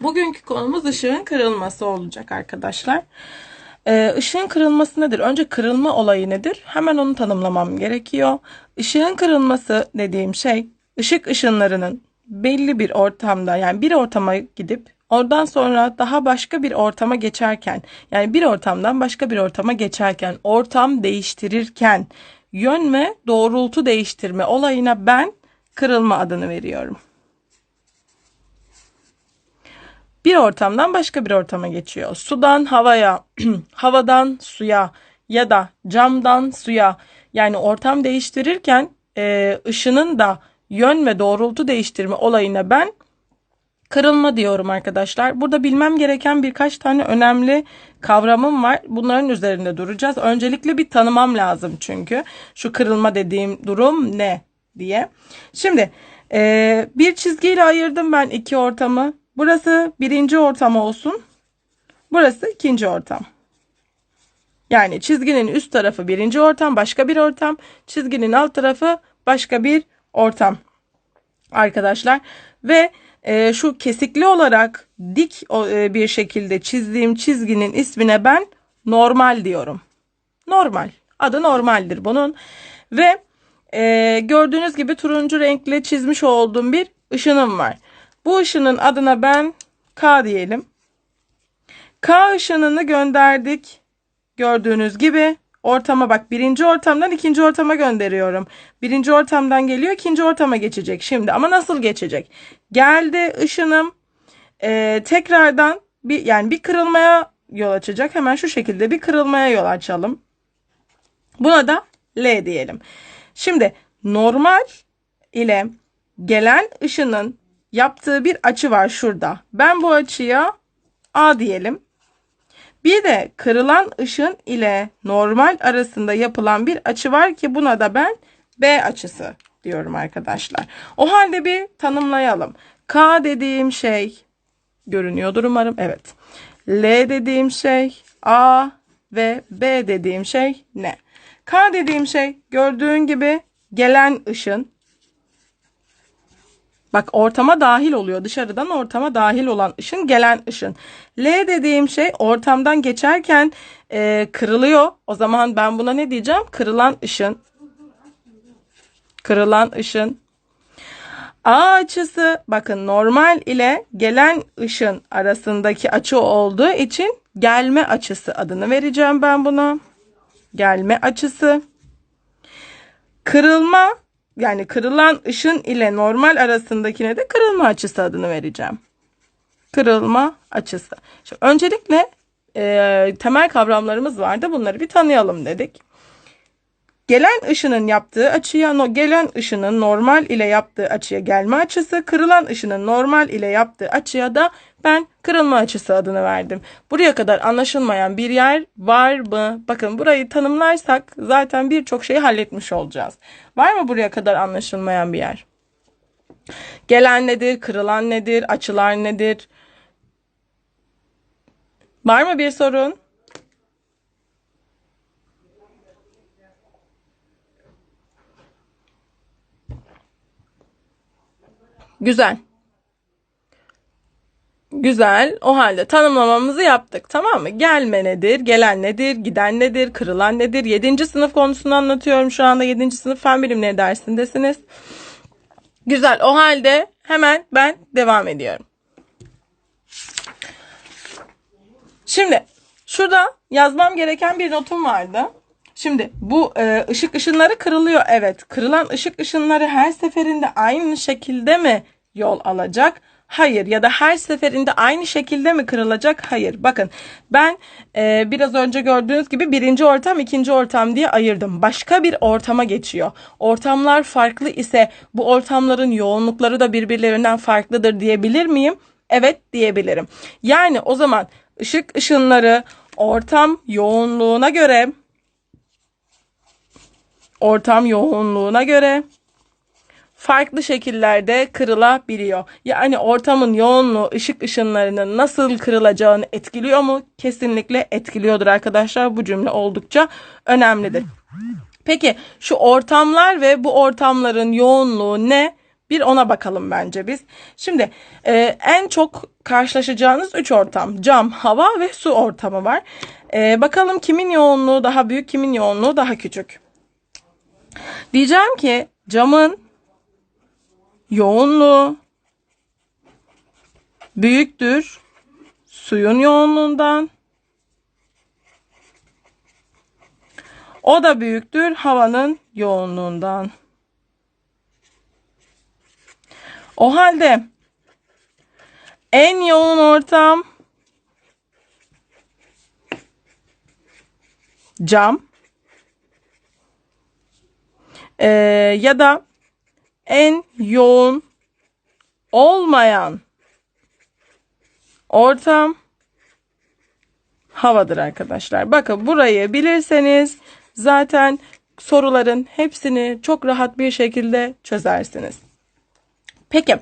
Bugünkü konumuz ışığın kırılması olacak arkadaşlar. Ee, ışığın kırılması nedir? Önce kırılma olayı nedir? Hemen onu tanımlamam gerekiyor. Işığın kırılması dediğim şey ışık ışınlarının belli bir ortamda yani bir ortama gidip oradan sonra daha başka bir ortama geçerken yani bir ortamdan başka bir ortama geçerken ortam değiştirirken yön ve doğrultu değiştirme olayına ben kırılma adını veriyorum. Bir ortamdan başka bir ortama geçiyor. Sudan havaya, havadan suya ya da camdan suya yani ortam değiştirirken e, ışının da yön ve doğrultu değiştirme olayına ben kırılma diyorum arkadaşlar. Burada bilmem gereken birkaç tane önemli kavramım var. Bunların üzerinde duracağız. Öncelikle bir tanımam lazım çünkü. Şu kırılma dediğim durum ne diye. Şimdi e, bir çizgiyle ayırdım ben iki ortamı. Burası birinci ortam olsun. Burası ikinci ortam. Yani çizginin üst tarafı birinci ortam, başka bir ortam. Çizginin alt tarafı başka bir ortam. Arkadaşlar ve e, şu kesikli olarak dik e, bir şekilde çizdiğim çizginin ismine ben normal diyorum. Normal. Adı normaldir bunun. Ve e, gördüğünüz gibi turuncu renkle çizmiş olduğum bir ışınım var. Bu ışının adına ben K diyelim. K ışınını gönderdik. Gördüğünüz gibi ortama bak birinci ortamdan ikinci ortama gönderiyorum. Birinci ortamdan geliyor ikinci ortama geçecek şimdi ama nasıl geçecek? Geldi ışınım e, tekrardan bir yani bir kırılmaya yol açacak. Hemen şu şekilde bir kırılmaya yol açalım. Buna da L diyelim. Şimdi normal ile gelen ışının yaptığı bir açı var şurada. Ben bu açıya A diyelim. Bir de kırılan ışın ile normal arasında yapılan bir açı var ki buna da ben B açısı diyorum arkadaşlar. O halde bir tanımlayalım. K dediğim şey görünüyordur umarım. Evet. L dediğim şey A ve B dediğim şey ne? K dediğim şey gördüğün gibi gelen ışın Bak ortama dahil oluyor. Dışarıdan ortama dahil olan ışın gelen ışın. L dediğim şey ortamdan geçerken e, kırılıyor. O zaman ben buna ne diyeceğim? Kırılan ışın. Kırılan ışın. A açısı bakın normal ile gelen ışın arasındaki açı olduğu için gelme açısı adını vereceğim ben buna. Gelme açısı. Kırılma yani kırılan ışın ile normal arasındakine de kırılma açısı adını vereceğim. Kırılma açısı. Şimdi öncelikle e, temel kavramlarımız vardı. Bunları bir tanıyalım dedik. Gelen ışının yaptığı açıya, no, gelen ışının normal ile yaptığı açıya gelme açısı, kırılan ışının normal ile yaptığı açıya da ben kırılma açısı adını verdim. Buraya kadar anlaşılmayan bir yer var mı? Bakın burayı tanımlarsak zaten birçok şeyi halletmiş olacağız. Var mı buraya kadar anlaşılmayan bir yer? Gelen nedir? Kırılan nedir? Açılar nedir? Var mı bir sorun? Güzel. Güzel. O halde tanımlamamızı yaptık. Tamam mı? Gelme nedir? Gelen nedir? Giden nedir? Kırılan nedir? 7. sınıf konusunu anlatıyorum şu anda. 7. sınıf fen bilimleri dersindesiniz. Güzel. O halde hemen ben devam ediyorum. Şimdi şurada yazmam gereken bir notum vardı. Şimdi bu e, ışık ışınları kırılıyor. Evet. Kırılan ışık ışınları her seferinde aynı şekilde mi yol alacak? Hayır ya da her seferinde aynı şekilde mi kırılacak? Hayır. Bakın ben e, biraz önce gördüğünüz gibi birinci ortam ikinci ortam diye ayırdım. Başka bir ortama geçiyor. Ortamlar farklı ise bu ortamların yoğunlukları da birbirlerinden farklıdır diyebilir miyim? Evet diyebilirim. Yani o zaman ışık ışınları ortam yoğunluğuna göre ortam yoğunluğuna göre farklı şekillerde kırılabiliyor. Yani ortamın yoğunluğu ışık ışınlarının nasıl kırılacağını etkiliyor mu? Kesinlikle etkiliyordur arkadaşlar. Bu cümle oldukça önemlidir. Peki şu ortamlar ve bu ortamların yoğunluğu ne? Bir ona bakalım bence biz. Şimdi e, en çok karşılaşacağınız üç ortam. Cam, hava ve su ortamı var. E, bakalım kimin yoğunluğu daha büyük, kimin yoğunluğu daha küçük. Diyeceğim ki camın yoğunluğu büyüktür suyun yoğunluğundan. O da büyüktür havanın yoğunluğundan. O halde en yoğun ortam cam Ee, ya da en yoğun olmayan ortam havadır arkadaşlar. Bakın burayı bilirseniz zaten soruların hepsini çok rahat bir şekilde çözersiniz. Peki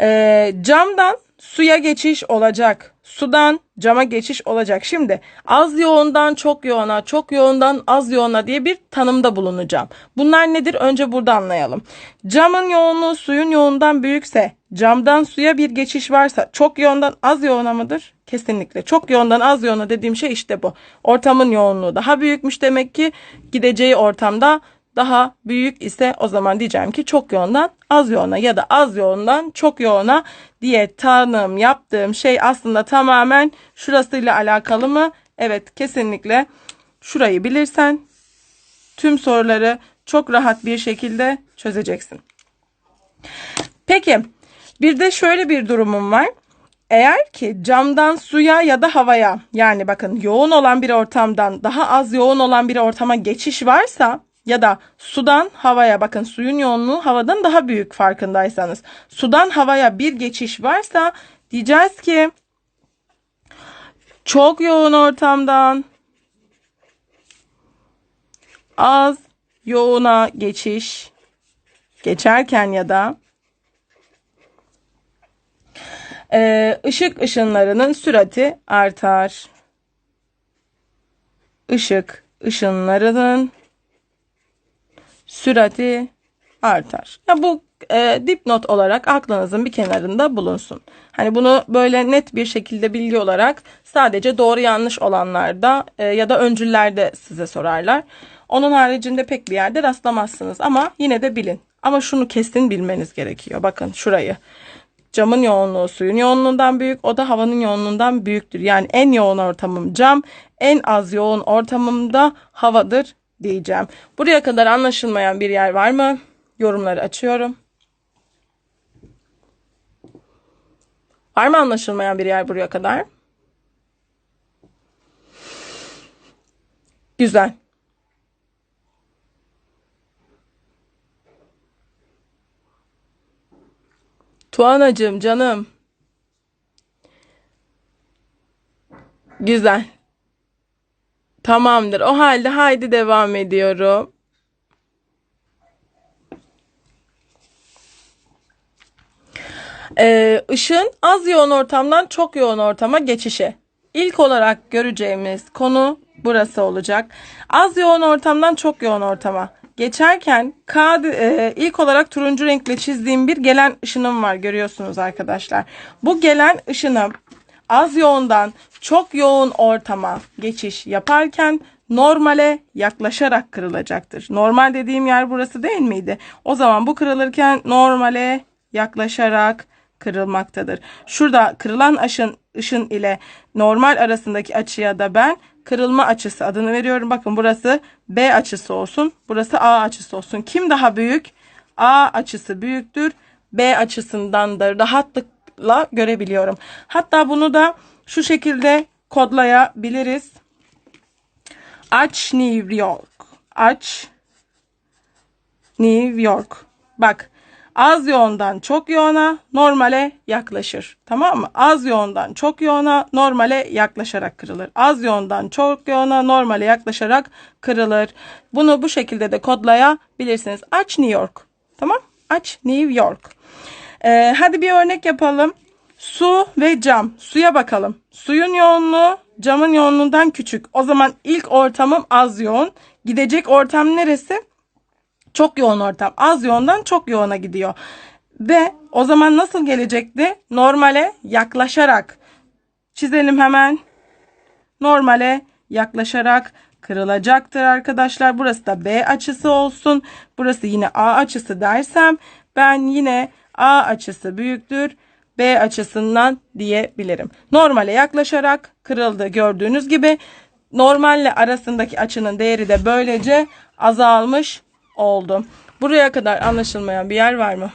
ee, camdan suya geçiş olacak. Sudan cama geçiş olacak. Şimdi az yoğundan çok yoğuna, çok yoğundan az yoğuna diye bir tanımda bulunacağım. Bunlar nedir? Önce burada anlayalım. Camın yoğunluğu suyun yoğundan büyükse, camdan suya bir geçiş varsa çok yoğundan az yoğuna mıdır? Kesinlikle. Çok yoğundan az yoğuna dediğim şey işte bu. Ortamın yoğunluğu daha büyükmüş demek ki gideceği ortamda daha büyük ise o zaman diyeceğim ki çok yoğundan az yoğuna ya da az yoğundan çok yoğuna diye tanım yaptığım şey aslında tamamen şurasıyla alakalı mı? Evet kesinlikle şurayı bilirsen tüm soruları çok rahat bir şekilde çözeceksin. Peki bir de şöyle bir durumum var. Eğer ki camdan suya ya da havaya yani bakın yoğun olan bir ortamdan daha az yoğun olan bir ortama geçiş varsa ya da sudan havaya bakın suyun yoğunluğu havadan daha büyük farkındaysanız. Sudan havaya bir geçiş varsa diyeceğiz ki çok yoğun ortamdan az yoğuna geçiş geçerken ya da e, ışık ışınlarının sürati artar. Işık ışınlarının sürati artar. Ya bu e, dipnot olarak aklınızın bir kenarında bulunsun. Hani bunu böyle net bir şekilde bilgi olarak sadece doğru yanlış olanlarda e, ya da öncüllerde size sorarlar. Onun haricinde pek bir yerde rastlamazsınız ama yine de bilin. Ama şunu kesin bilmeniz gerekiyor. Bakın şurayı. Camın yoğunluğu suyun yoğunluğundan büyük, o da havanın yoğunluğundan büyüktür. Yani en yoğun ortamım cam, en az yoğun ortamım da havadır diyeceğim. Buraya kadar anlaşılmayan bir yer var mı? Yorumları açıyorum. Var mı anlaşılmayan bir yer buraya kadar? Güzel. Tuanacığım canım. Güzel. Tamamdır. O halde haydi devam ediyorum. Ee, ışın az yoğun ortamdan çok yoğun ortama geçişi. İlk olarak göreceğimiz konu burası olacak. Az yoğun ortamdan çok yoğun ortama geçerken K, e, ilk olarak turuncu renkle çizdiğim bir gelen ışınım var görüyorsunuz arkadaşlar. Bu gelen ışınım az yoğundan çok yoğun ortama geçiş yaparken normale yaklaşarak kırılacaktır. Normal dediğim yer burası değil miydi? O zaman bu kırılırken normale yaklaşarak kırılmaktadır. Şurada kırılan ışın, ışın ile normal arasındaki açıya da ben kırılma açısı adını veriyorum. Bakın burası B açısı olsun. Burası A açısı olsun. Kim daha büyük? A açısı büyüktür. B açısından da rahatlıkla görebiliyorum. Hatta bunu da şu şekilde kodlayabiliriz. Aç New York. Aç New York. Bak az yoğundan çok yoğuna normale yaklaşır. Tamam mı? Az yoğundan çok yoğuna normale yaklaşarak kırılır. Az yoğundan çok yoğuna normale yaklaşarak kırılır. Bunu bu şekilde de kodlayabilirsiniz. Aç New York. Tamam? Aç New York. Ee, hadi bir örnek yapalım. Su ve cam. Suya bakalım. Suyun yoğunluğu camın yoğunluğundan küçük. O zaman ilk ortamım az yoğun. Gidecek ortam neresi? Çok yoğun ortam. Az yoğundan çok yoğuna gidiyor. Ve o zaman nasıl gelecekti? Normale yaklaşarak. Çizelim hemen. Normale yaklaşarak kırılacaktır arkadaşlar. Burası da B açısı olsun. Burası yine A açısı dersem ben yine A açısı büyüktür. B açısından diyebilirim. Normale yaklaşarak kırıldı gördüğünüz gibi. Normalle arasındaki açının değeri de böylece azalmış oldu. Buraya kadar anlaşılmayan bir yer var mı?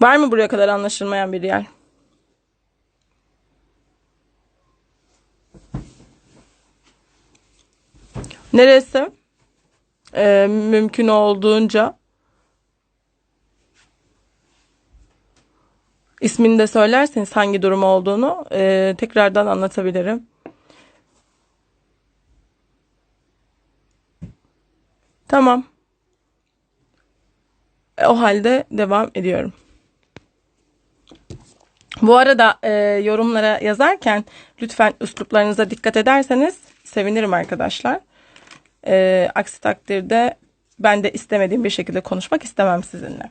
Var mı buraya kadar anlaşılmayan bir yer? Neresi? Ee, mümkün olduğunca ismini de söylerseniz hangi durum olduğunu ee, tekrardan anlatabilirim. Tamam. E, O halde devam ediyorum. Bu arada e, yorumlara yazarken lütfen üsluplarınıza dikkat ederseniz sevinirim arkadaşlar. E, aksi takdirde ben de istemediğim bir şekilde konuşmak istemem sizinle.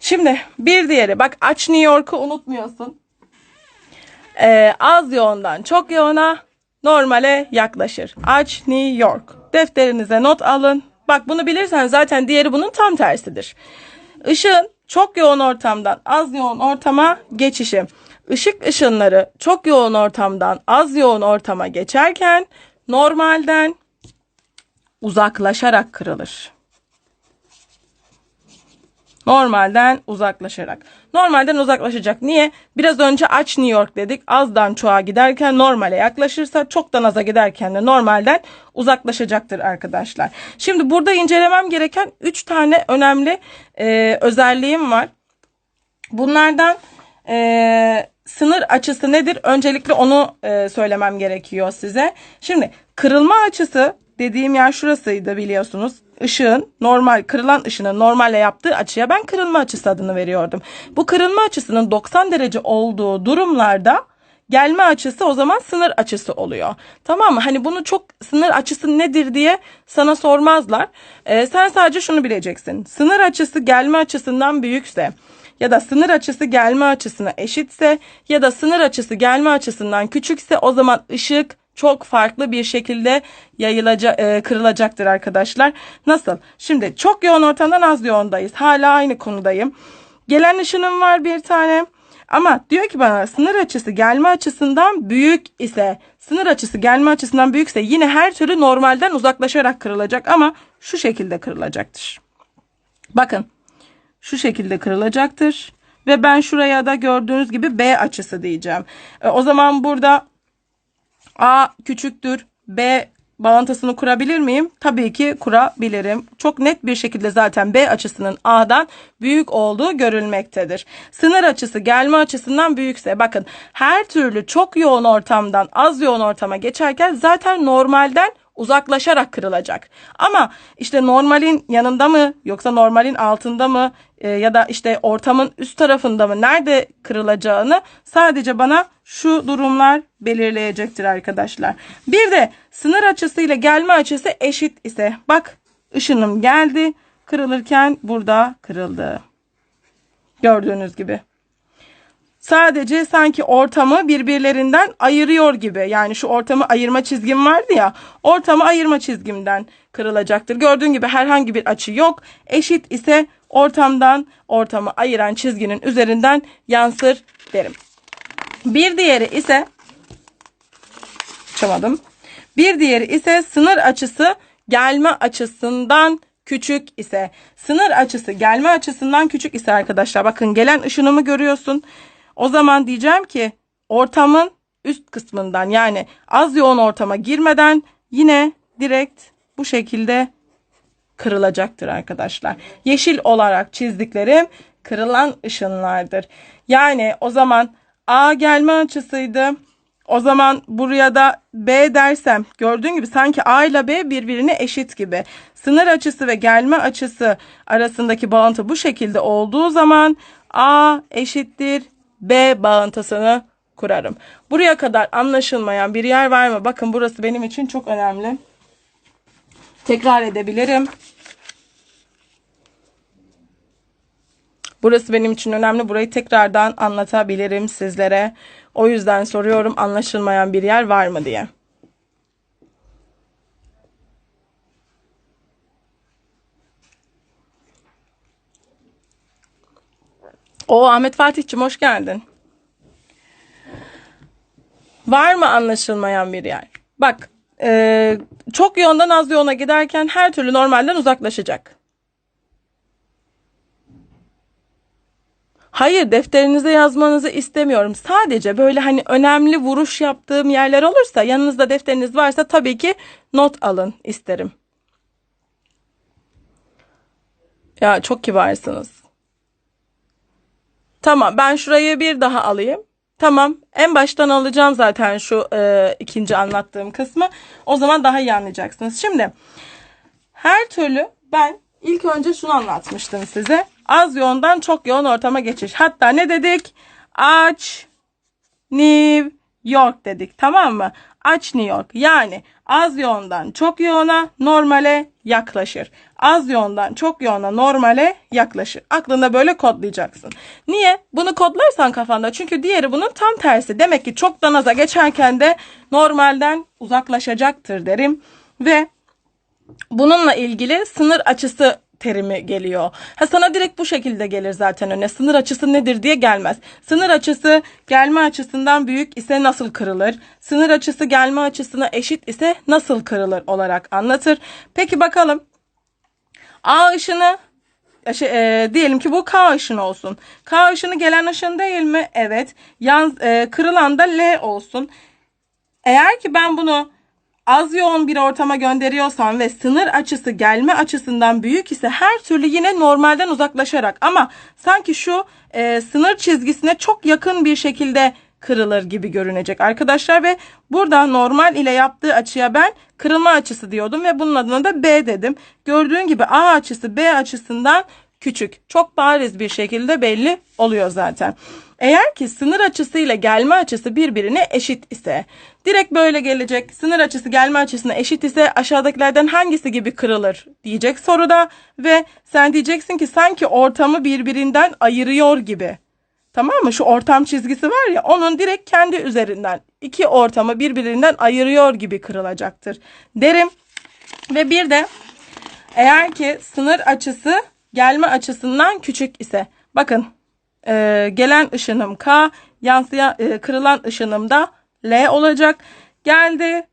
Şimdi bir diğeri bak aç New York'u unutmuyorsun. E, az yoğundan çok yoğuna normale yaklaşır. Aç New York. Defterinize not alın. Bak bunu bilirsen zaten diğeri bunun tam tersidir. Işığın çok yoğun ortamdan az yoğun ortama geçişi. Işık ışınları çok yoğun ortamdan az yoğun ortama geçerken normalden uzaklaşarak kırılır. Normalden uzaklaşarak. Normalden uzaklaşacak. Niye? Biraz önce aç New York dedik. Azdan çoğa giderken normale yaklaşırsa çoktan aza giderken de normalden uzaklaşacaktır arkadaşlar. Şimdi burada incelemem gereken 3 tane önemli e, özelliğim var. Bunlardan e, sınır açısı nedir? Öncelikle onu e, söylemem gerekiyor size. Şimdi kırılma açısı dediğim yer şurasıydı biliyorsunuz. Işığın normal kırılan ışının normalle yaptığı açıya ben kırılma açısı adını veriyordum. Bu kırılma açısının 90 derece olduğu durumlarda gelme açısı o zaman sınır açısı oluyor. Tamam mı? Hani bunu çok sınır açısı nedir diye sana sormazlar. Ee, sen sadece şunu bileceksin. Sınır açısı gelme açısından büyükse ya da sınır açısı gelme açısına eşitse ya da sınır açısı gelme açısından küçükse o zaman ışık çok farklı bir şekilde yayılacak, e, kırılacaktır arkadaşlar. Nasıl? Şimdi çok yoğun ortamdan az yoğundayız. Hala aynı konudayım. Gelen ışınım var bir tane. Ama diyor ki bana sınır açısı gelme açısından büyük ise sınır açısı gelme açısından büyükse yine her türlü normalden uzaklaşarak kırılacak ama şu şekilde kırılacaktır. Bakın şu şekilde kırılacaktır. Ve ben şuraya da gördüğünüz gibi B açısı diyeceğim. E, o zaman burada A küçüktür B bağıntısını kurabilir miyim? Tabii ki kurabilirim. Çok net bir şekilde zaten B açısının A'dan büyük olduğu görülmektedir. Sınır açısı gelme açısından büyükse bakın her türlü çok yoğun ortamdan az yoğun ortama geçerken zaten normalden uzaklaşarak kırılacak. Ama işte normalin yanında mı yoksa normalin altında mı e, ya da işte ortamın üst tarafında mı nerede kırılacağını sadece bana şu durumlar belirleyecektir arkadaşlar. Bir de sınır açısıyla gelme açısı eşit ise bak ışınım geldi kırılırken burada kırıldı. Gördüğünüz gibi. Sadece sanki ortamı birbirlerinden ayırıyor gibi. Yani şu ortamı ayırma çizgim vardı ya. Ortamı ayırma çizgimden kırılacaktır. Gördüğün gibi herhangi bir açı yok. Eşit ise ortamdan ortamı ayıran çizginin üzerinden yansır derim. Bir diğeri ise açamadım. Bir diğeri ise sınır açısı gelme açısından küçük ise sınır açısı gelme açısından küçük ise arkadaşlar bakın gelen ışınımı görüyorsun. O zaman diyeceğim ki ortamın üst kısmından yani az yoğun ortama girmeden yine direkt bu şekilde kırılacaktır arkadaşlar. Yeşil olarak çizdiklerim kırılan ışınlardır. Yani o zaman A gelme açısıydı. O zaman buraya da B dersem gördüğün gibi sanki A ile B birbirine eşit gibi. Sınır açısı ve gelme açısı arasındaki bağıntı bu şekilde olduğu zaman A eşittir B bağıntısını kurarım. Buraya kadar anlaşılmayan bir yer var mı? Bakın burası benim için çok önemli. Tekrar edebilirim. Burası benim için önemli. Burayı tekrardan anlatabilirim sizlere. O yüzden soruyorum anlaşılmayan bir yer var mı diye. O Ahmet Fatih'cim hoş geldin. Var mı anlaşılmayan bir yer? Bak, e, çok yoğundan az yoğuna giderken her türlü normalden uzaklaşacak. Hayır, defterinize yazmanızı istemiyorum. Sadece böyle hani önemli vuruş yaptığım yerler olursa, yanınızda defteriniz varsa tabii ki not alın isterim. Ya çok kibarsınız. Tamam, ben şurayı bir daha alayım. Tamam, en baştan alacağım zaten şu e, ikinci anlattığım kısmı. O zaman daha iyi anlayacaksınız. Şimdi her türlü ben ilk önce şunu anlatmıştım size. Az yoğundan çok yoğun ortama geçiş. Hatta ne dedik? Aç New York dedik. Tamam mı? Aç New York. Yani az yoğundan çok yoğuna normale yaklaşır. Az yoğundan çok yoğuna normale yaklaşır. Aklında böyle kodlayacaksın. Niye? Bunu kodlarsan kafanda. Çünkü diğeri bunun tam tersi. Demek ki çoktan aza geçerken de normalden uzaklaşacaktır derim. Ve bununla ilgili sınır açısı terimi geliyor. Ha sana direkt bu şekilde gelir zaten öne. Sınır açısı nedir diye gelmez. Sınır açısı gelme açısından büyük ise nasıl kırılır? Sınır açısı gelme açısına eşit ise nasıl kırılır olarak anlatır. Peki bakalım. A ışını şey, e, diyelim ki bu K ışını olsun. K ışını gelen ışın değil mi? Evet. Yan, e, kırılan da L olsun. Eğer ki ben bunu az yoğun bir ortama gönderiyorsam ve sınır açısı gelme açısından büyük ise her türlü yine normalden uzaklaşarak ama sanki şu e, sınır çizgisine çok yakın bir şekilde kırılır gibi görünecek arkadaşlar ve burada normal ile yaptığı açıya ben kırılma açısı diyordum ve bunun adına da B dedim. Gördüğün gibi A açısı B açısından küçük. Çok bariz bir şekilde belli oluyor zaten. Eğer ki sınır açısı ile gelme açısı birbirine eşit ise direkt böyle gelecek. Sınır açısı gelme açısına eşit ise aşağıdakilerden hangisi gibi kırılır diyecek soruda ve sen diyeceksin ki sanki ortamı birbirinden ayırıyor gibi. Tamam mı? Şu ortam çizgisi var ya onun direkt kendi üzerinden iki ortamı birbirinden ayırıyor gibi kırılacaktır derim. Ve bir de eğer ki sınır açısı gelme açısından küçük ise bakın e, gelen ışınım K yansıyan e, kırılan ışınım da L olacak. Geldi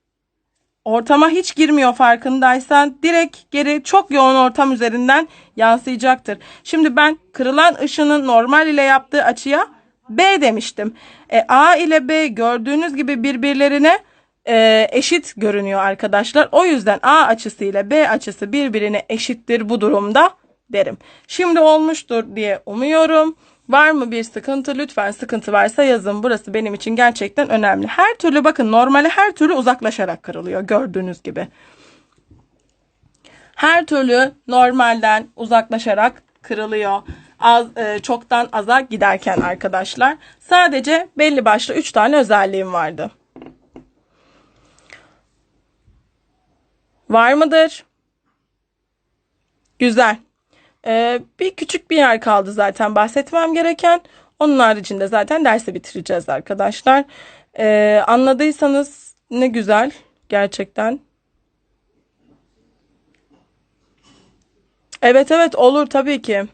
ortama hiç girmiyor farkındaysan direkt geri çok yoğun ortam üzerinden yansıyacaktır. Şimdi ben kırılan ışının normal ile yaptığı açıya B demiştim. E, A ile B gördüğünüz gibi birbirlerine e, eşit görünüyor arkadaşlar. O yüzden A açısı ile B açısı birbirine eşittir bu durumda derim. Şimdi olmuştur diye umuyorum. Var mı bir sıkıntı? Lütfen sıkıntı varsa yazın. Burası benim için gerçekten önemli. Her türlü bakın normale her türlü uzaklaşarak kırılıyor gördüğünüz gibi. Her türlü normalden uzaklaşarak kırılıyor. Az, e, çoktan aza giderken arkadaşlar. Sadece belli başlı 3 tane özelliğim vardı. Var mıdır? Güzel. Ee, bir küçük bir yer kaldı zaten bahsetmem gereken. Onun haricinde zaten dersi bitireceğiz arkadaşlar. Ee, anladıysanız ne güzel gerçekten. Evet evet olur tabii ki.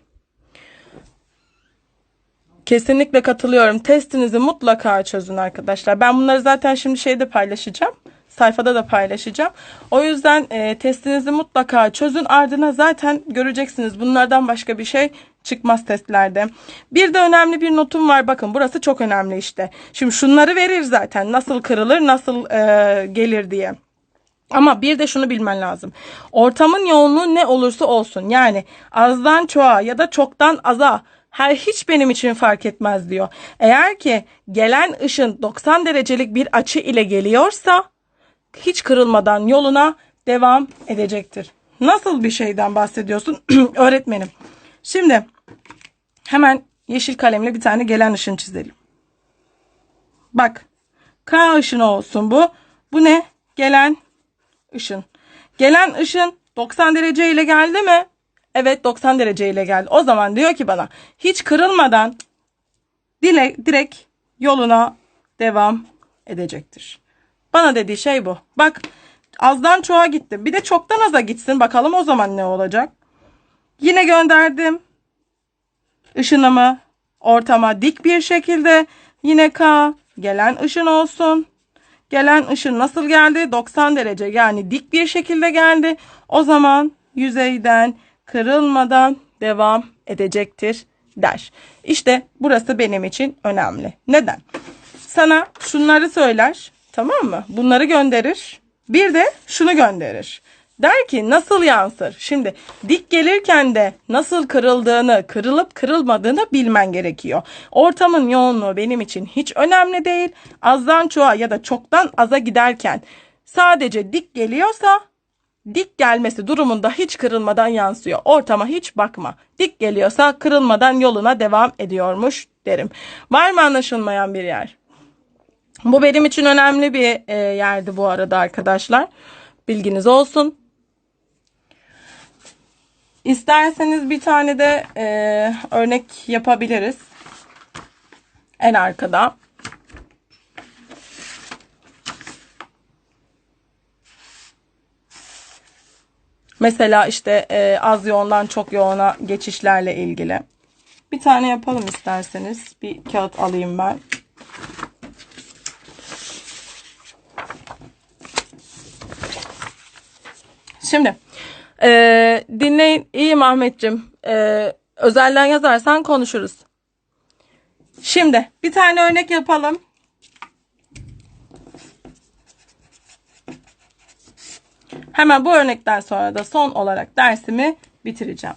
Kesinlikle katılıyorum. Testinizi mutlaka çözün arkadaşlar. Ben bunları zaten şimdi şeyde paylaşacağım sayfada da paylaşacağım. O yüzden e, testinizi mutlaka çözün. Ardına zaten göreceksiniz. Bunlardan başka bir şey çıkmaz testlerde. Bir de önemli bir notum var. Bakın burası çok önemli işte. Şimdi şunları verir zaten. Nasıl kırılır, nasıl e, gelir diye. Ama bir de şunu bilmen lazım. Ortamın yoğunluğu ne olursa olsun yani azdan çoğa ya da çoktan aza her hiç benim için fark etmez diyor. Eğer ki gelen ışın 90 derecelik bir açı ile geliyorsa hiç kırılmadan yoluna devam edecektir. Nasıl bir şeyden bahsediyorsun öğretmenim? Şimdi hemen yeşil kalemle bir tane gelen ışın çizelim. Bak. K ışını olsun bu. Bu ne? Gelen ışın. Gelen ışın 90 derece ile geldi mi? Evet 90 derece ile geldi. O zaman diyor ki bana hiç kırılmadan dile, direkt yoluna devam edecektir. Bana dediği şey bu. Bak azdan çoğa gitti. Bir de çoktan aza gitsin. Bakalım o zaman ne olacak? Yine gönderdim. Işınımı ortama dik bir şekilde. Yine K gelen ışın olsun. Gelen ışın nasıl geldi? 90 derece yani dik bir şekilde geldi. O zaman yüzeyden kırılmadan devam edecektir der. İşte burası benim için önemli. Neden? Sana şunları söyler. Tamam mı? Bunları gönderir. Bir de şunu gönderir. Der ki nasıl yansır? Şimdi dik gelirken de nasıl kırıldığını, kırılıp kırılmadığını bilmen gerekiyor. Ortamın yoğunluğu benim için hiç önemli değil. Azdan çoğa ya da çoktan aza giderken sadece dik geliyorsa dik gelmesi durumunda hiç kırılmadan yansıyor. Ortama hiç bakma. Dik geliyorsa kırılmadan yoluna devam ediyormuş derim. Var mı anlaşılmayan bir yer? Bu benim için önemli bir e, yerdi bu arada arkadaşlar. Bilginiz olsun. İsterseniz bir tane de e, örnek yapabiliriz. En arkada. Mesela işte e, az yoğundan çok yoğuna geçişlerle ilgili. Bir tane yapalım isterseniz. Bir kağıt alayım ben. Şimdi e, dinleyin. İyiyim Ahmetciğim. E, özelden yazarsan konuşuruz. Şimdi bir tane örnek yapalım. Hemen bu örnekten sonra da son olarak dersimi bitireceğim.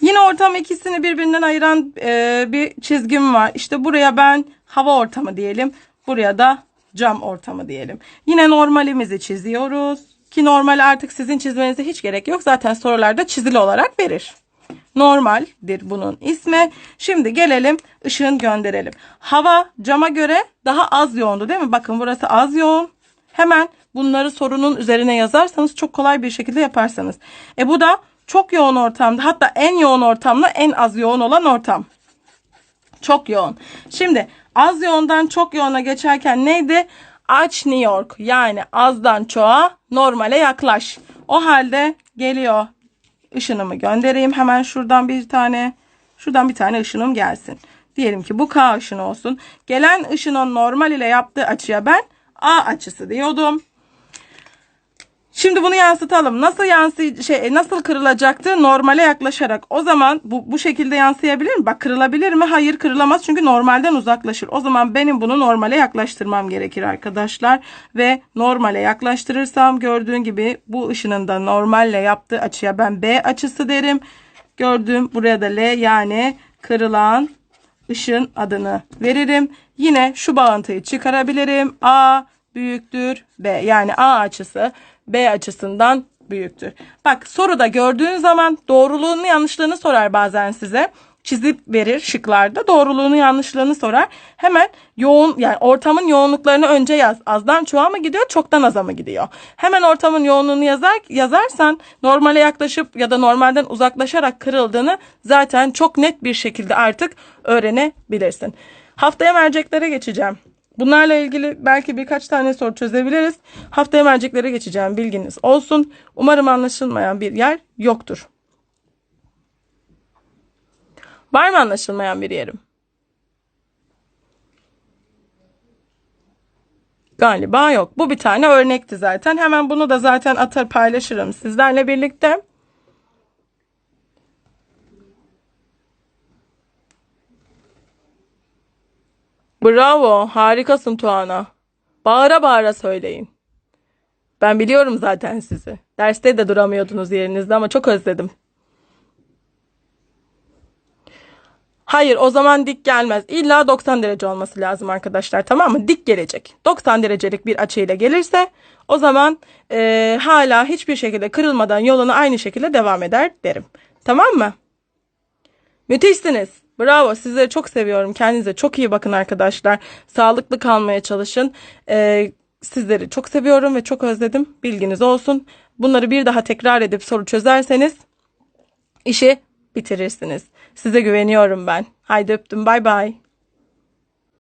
Yine ortam ikisini birbirinden ayıran e, bir çizgim var. İşte buraya ben hava ortamı diyelim. Buraya da cam ortamı diyelim. Yine normalimizi çiziyoruz. Ki normal artık sizin çizmenize hiç gerek yok. Zaten sorularda çizili olarak verir. Normaldir bunun ismi. Şimdi gelelim ışığın gönderelim. Hava cama göre daha az yoğundu değil mi? Bakın burası az yoğun. Hemen bunları sorunun üzerine yazarsanız çok kolay bir şekilde yaparsanız. E bu da çok yoğun ortamda hatta en yoğun ortamla en az yoğun olan ortam. Çok yoğun. Şimdi az yoğundan çok yoğuna geçerken neydi? Aç New York yani azdan çoğa normale yaklaş. O halde geliyor ışınımı göndereyim. Hemen şuradan bir tane şuradan bir tane ışınım gelsin. Diyelim ki bu K ışını olsun. Gelen ışının normal ile yaptığı açıya ben A açısı diyordum. Şimdi bunu yansıtalım. Nasıl yansı şey nasıl kırılacaktı? Normale yaklaşarak. O zaman bu bu şekilde yansıyabilir mi? Bak kırılabilir mi? Hayır kırılamaz çünkü normalden uzaklaşır. O zaman benim bunu normale yaklaştırmam gerekir arkadaşlar ve normale yaklaştırırsam gördüğün gibi bu ışının da normalle yaptığı açıya ben B açısı derim. Gördüğüm buraya da L yani kırılan ışın adını veririm. Yine şu bağıntıyı çıkarabilirim. A büyüktür B yani A açısı B açısından büyüktür. Bak soruda gördüğün zaman doğruluğunu yanlışlığını sorar bazen size. Çizip verir şıklarda. Doğruluğunu yanlışlığını sorar. Hemen yoğun yani ortamın yoğunluklarını önce yaz. Azdan çoğa mı gidiyor çoktan aza mı gidiyor? Hemen ortamın yoğunluğunu yazar, yazarsan normale yaklaşıp ya da normalden uzaklaşarak kırıldığını zaten çok net bir şekilde artık öğrenebilirsin. Haftaya merceklere geçeceğim. Bunlarla ilgili belki birkaç tane soru çözebiliriz. Haftaya merceklere geçeceğim bilginiz olsun. Umarım anlaşılmayan bir yer yoktur. Var mı anlaşılmayan bir yerim? Galiba yok. Bu bir tane örnekti zaten. Hemen bunu da zaten atar paylaşırım sizlerle birlikte. Bravo, harikasın Tuana. Bağıra bağıra söyleyin. Ben biliyorum zaten sizi. Derste de duramıyordunuz yerinizde ama çok özledim. Hayır o zaman dik gelmez. İlla 90 derece olması lazım arkadaşlar tamam mı? Dik gelecek. 90 derecelik bir açıyla gelirse o zaman e, hala hiçbir şekilde kırılmadan yoluna aynı şekilde devam eder derim. Tamam mı? Müthişsiniz. Bravo. Sizleri çok seviyorum. Kendinize çok iyi bakın arkadaşlar. Sağlıklı kalmaya çalışın. Ee, sizleri çok seviyorum ve çok özledim. Bilginiz olsun. Bunları bir daha tekrar edip soru çözerseniz işi bitirirsiniz. Size güveniyorum ben. Haydi öptüm. Bay bay.